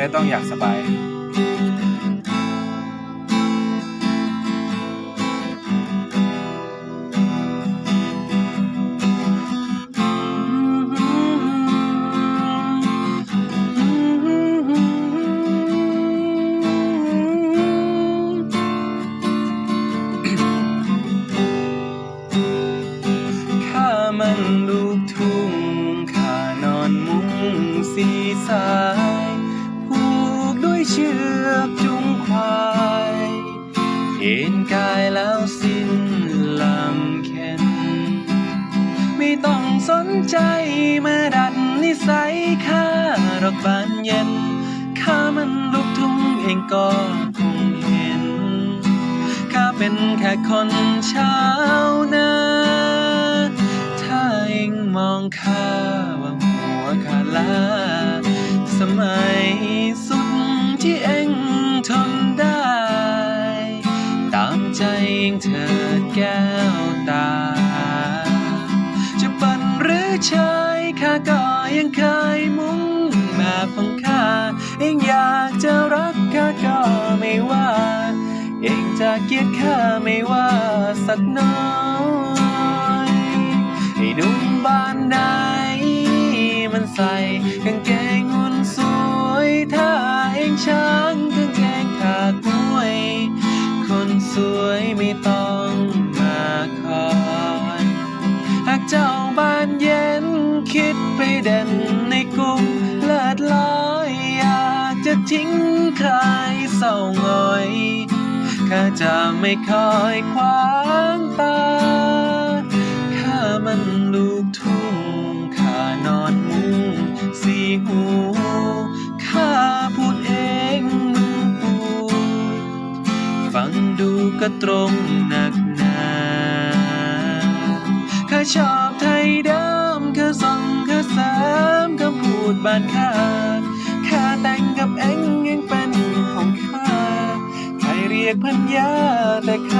ได้ต้องอยากสบาย ข้ามันลูกทุ่งข้านอนมุ้งสีสาย เชือกจุงควายเห็นกายแล้วสิ้นลำเค็นไม่ต้องสนใจมาดัดนิสัยข้าดอกบานเย็นข้ามันลูกทุ่งเองก็คงเห็นข้าเป็นแค่คนชาวนาถ้าเองมองข้าว่าหัวขาลาสมัย ดแก้วตา จะปั่นหรือชายข้าก็ยังเคยมุ่งแบบของข้าเองอยากจะรักข้าก็ไม่ว่า เองจะเกลียดข้าไม่ว่าสักน้อยไอ้หนุ่มบ้านไหนมันใส่กางเกง คิดไปเด่นในกรุงเลิศลอยอยากจะทิ้งใครเศร้าหงอยข้าจะไม่คอยขวางตาข้ามันลูกทุ่งข้านอนมุงสีหูข้าพูดเองมึงพูฟังดูก็ตรงหนักหนาข้าชอบไทยเดิมานข้าข้าแต่งกับเอ็งยังเป็นของข้า ใครเรียกพันยาแต่ข้า